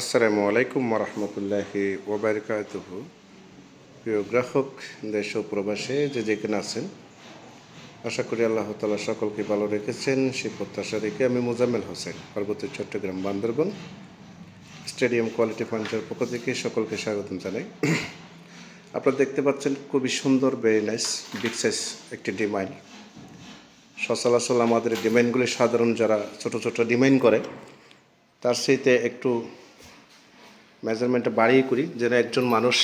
আসসালামু আলাইকুম রহমতুল্লাহি ওবরকাতুহ প্রিয় গ্রাহক, দেশ ও প্রবাসে যে যেখানে আছেন, আশা করি আল্লাহ তালা সকলকে ভালো রেখেছেন। সেই প্রত্যাশা রেখে আমি মোজাম্মেল হোসেন, পার্বত্য Chittagong, Bandarban stadium quality furniture পক্ষ থেকে সকলকে স্বাগতম জানাই। আপনারা দেখতে পাচ্ছেন খুবই সুন্দর ভেরি নাইস বিগ সাইজ একটি ডিমাইন। সচরাচর আমাদের ডিমাইনগুলি সাধারণ যারা ছোট ছোট ডিমাইন করে, তার সেইতে একটু মেজারমেন্টটা বাড়িয়ে করি, যেন একজন মানুষ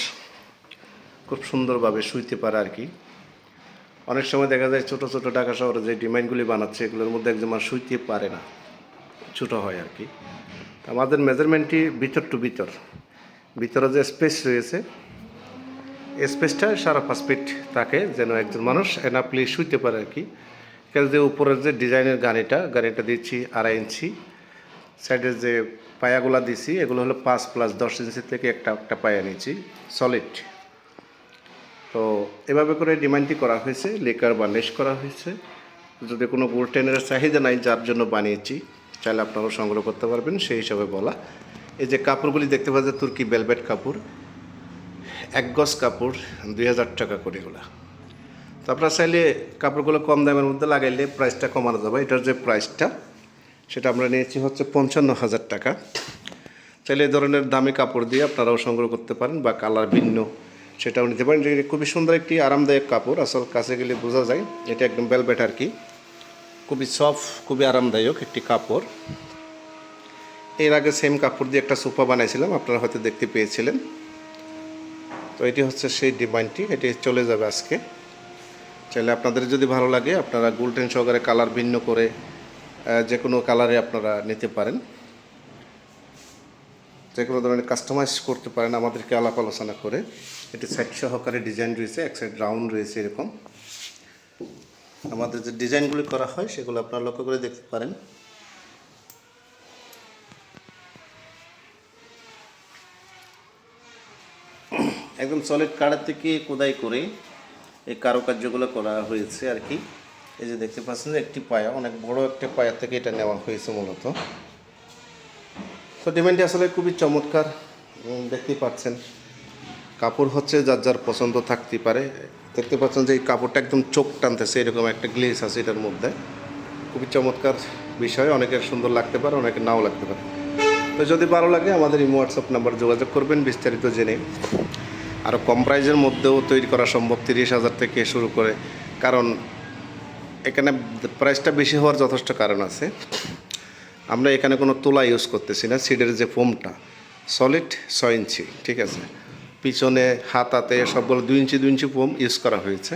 খুব সুন্দরভাবে শুইতে পারে আর কি। অনেক সময় দেখা যায় ছোট ছোট ঢাকা শহরে যে ডিমাইনগুলি বানাচ্ছে, এগুলোর মধ্যে একজন মানুষ শুইতে পারে না, ছোটো হয় আর কি। আমাদের মেজারমেন্টটি ভিতর টু ভিতর। ভিতরে যে স্পেস রয়েছে স্পেসটা সারা পাঁচ ফিট থাকে, যেন একজন মানুষ এনাপলি শুইতে পারে আর কি। এখানে যে উপরের যে ডিজাইনের গাড়িটা গাড়িটা দিচ্ছি আড়াই ইঞ্চি। সাইডের যে পায়াগুলা দিছি, এগুলো হলো পাঁচ প্লাস দশ ইঞ্চি থেকে একটা একটা পায়া নিয়েছি সলিড তো এভাবে করে ডিমান্ডটি করা হয়েছে লেকার বার্নিশ করা হয়েছে। যদি কোনো গোল্টেনের চাহিদা নাই, যার জন্য বানিয়েছি, চাইলে আপনারাও সংগ্রহ করতে পারবেন, সেই হিসাবে বলা। এই যে কাপড়গুলি দেখতে পাওয়া যায় তুর্কি বেলভেট কাপড়, এক গজ কাপড়, দুই হাজার টাকা করে এগুলো। তো আপনারা চাইলে কাপড়গুলো কম দামের মধ্যে লাগাইলে প্রাইসটা কমানো যাবে। এটার যে প্রাইসটা সেটা আমরা নিয়েছি হচ্ছে পঞ্চান্ন হাজার টাকা। চাইলে এই ধরনের দামি কাপড় দিয়ে আপনারাও সংগ্রহ করতে পারেন বা কালার ভিন্ন সেটাও নিতে পারেন। যে খুবই সুন্দর একটি আরামদায়ক কাপড়। আসল কাছে গেলে বোঝা যায় এটা একদম বেলবেট আর কি। খুবই সফট খুবই আরামদায়ক একটি কাপড়। এর আগে সেম কাপড় দিয়ে একটা সোফা বানাইছিলাম, আপনারা হয়তো দেখতে পেয়েছিলেন। তো এটি হচ্ছে সেই ডিমাইনটি এটি চলে যাবে আজকে। চাইলে আপনাদের যদি ভালো লাগে, আপনারা গোল্ডেন সহকারে কালার ভিন্ন করে যে কোনো কালারে আপনারা নিতে পারেন। যে কোনো ধরনের কাস্টমাইজ করতে পারেন আমাদেরকে আলাপ আলোচনা করে। এটি সাইড সহকারে ডিজাইন রয়েছে, এক সাইড রাউন্ড রয়েছে এরকম। আমাদের যে ডিজাইনগুলি করা হয়, সেগুলো আপনারা লক্ষ্য করে দেখতে পারেন। একদম সলিড কাঠের থেকে কোদাই করে এই কারুকার্যগুলো করা হয়েছে আর কি। এই যে দেখতে পাচ্ছেন যে একটি পায়া, অনেক বড় একটা পায়া থেকে এটা নেওয়া হয়েছে মূলত। তো ডিমান্ডটি আসলে খুবই চমৎকার দেখতেই পাচ্ছেন। কাপড় হচ্ছে যার যার পছন্দ থাকতে পারে। দেখতে পাচ্ছেন যে এই কাপড়টা একদম চোখ টানতেছে, এরকম একটা গ্লেস আছে এটার মধ্যে। খুবই চমৎকার বিষয়, অনেকের সুন্দর লাগতে পারে অনেকের নাও লাগতে পারে। তো যদি ভালো লাগে, আমাদের এই হোয়াটসঅ্যাপ নাম্বার যোগাযোগ করবেন, বিস্তারিত জেনে। আরও কম প্রাইজের মধ্যেও তৈরি করা সম্ভব তিরিশ হাজার থেকে শুরু করে, কারণ এখানে প্রাইসটা বেশি হওয়ার যথেষ্ট কারণ আছে। আমরা এখানে কোনো তোলা ইউজ করতেছি না সিডের যে ফোমটা সলিড ছয় ইঞ্চি, ঠিক আছে? পিছনে, হাতাতে সবগুলো দুই ইঞ্চি দুই ইঞ্চি ফোম ইউজ করা হয়েছে।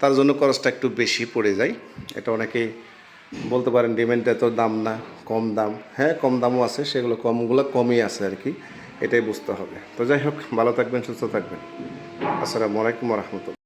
তার জন্য খরচটা একটু বেশি পড়ে যায়। এটা অনেকেই বলতে পারেন ডিমেন্ট এত দাম না, কম দাম। হ্যাঁ কম দামও আছে, সেগুলো কমগুলো কমই আছে আর কি। এটাই বুঝতে হবে। তো যাই হোক, ভালো থাকবেন, সুস্থ থাকবেন। আসসালামু আলাইকুম রহমতুল্লাহ।